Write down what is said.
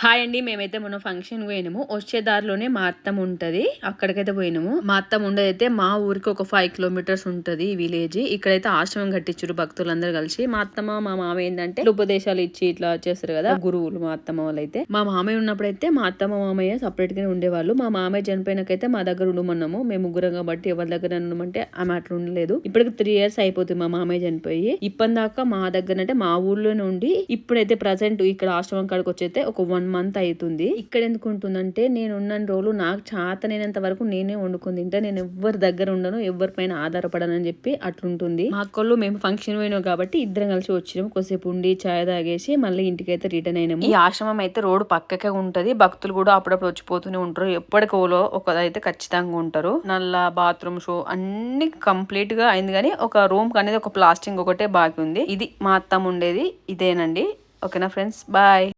Hi అండి మేమైతే మొన్న ఫంక్షన్ పోయినాము. వచ్చే దారిలోనే మా అత్తం ఉంటుంది. అక్కడికైతే పోయినాము. మా అత్తం ఉండేదైతే మా ఊరికి ఒక ఫైవ్ కిలోమీటర్స్ ఉంటుంది ఈ విలేజ్ ఇక్కడైతే ఆశ్రమం కట్టించారు భక్తులందరూ కలిసి. మా అత్తమ్మ మా మామ ఏంటంటే ఉపదేశాలు ఇచ్చి ఇట్లా చేస్తారు కదా గురువులు మా అత్తమ్మ వాళ్ళైతే. మా మామయ్య ఉన్నప్పుడైతే మా అత్తమ్మ మామయ్య సపరేట్ గానే ఉండేవాళ్ళు. మా మామయ్య చనిపోయినాకైతే మా దగ్గర ఉండమన్నాము. మేము ముగ్గురం కాబట్టి ఎవరి దగ్గర ఉండమంటే ఆమె అట్లా ఉండలేదు. ఇప్పటికి త్రీ ఇయర్స్ అయిపోతుంది మా మామయ్య చనిపోయి. ఇప్పటిదాకా మా దగ్గర అంటే మా ఊర్లోనే ఉండి ఇప్పుడైతే ప్రజెంట్ ఇక్కడ ఆశ్రమం కాడికి వచ్చైతే ఒక వన్ మంత్ అవుతుంది ఇక్కడ ఎందుకు ఉంటుందంటే నేను ఉన్న రోజులు నాకు చాతనైనంత వరకు నేనే వండుకుని తింటా. నేను ఎవరి దగ్గర ఉండను ఎవరి పైన ఆధారపడనని చెప్పి అట్లుంటుంది. మా అక్కళ్ళు మేము ఫంక్షన్ పోయినాం కాబట్టి ఇద్దరం కలిసి వచ్చినాము కొద్దిసేపు ఉండి చాయ్ తాగేసి మళ్ళీ ఇంటికి అయితే రిటర్న్ అయినాము. ఈ ఆశ్రమం అయితే రోడ్డు పక్కకే ఉంటది. భక్తులు కూడా అప్పుడప్పుడు వచ్చిపోతూనే ఉంటారు. ఎప్పటికోలో ఒకదైతే ఖచ్చితంగా ఉంటారు. నల్ల బాత్రూమ్ షో అన్ని కంప్లీట్గా అయింది కానీ ఒక రూమ్ అనేది ఒక ప్లాస్టింగ్ ఒకటే బాకీ ఉంది. ఇది మా అత్తమ్మ ఉండేది. ఇదేనండి. ఓకేనా ఫ్రెండ్స్? బాయ్.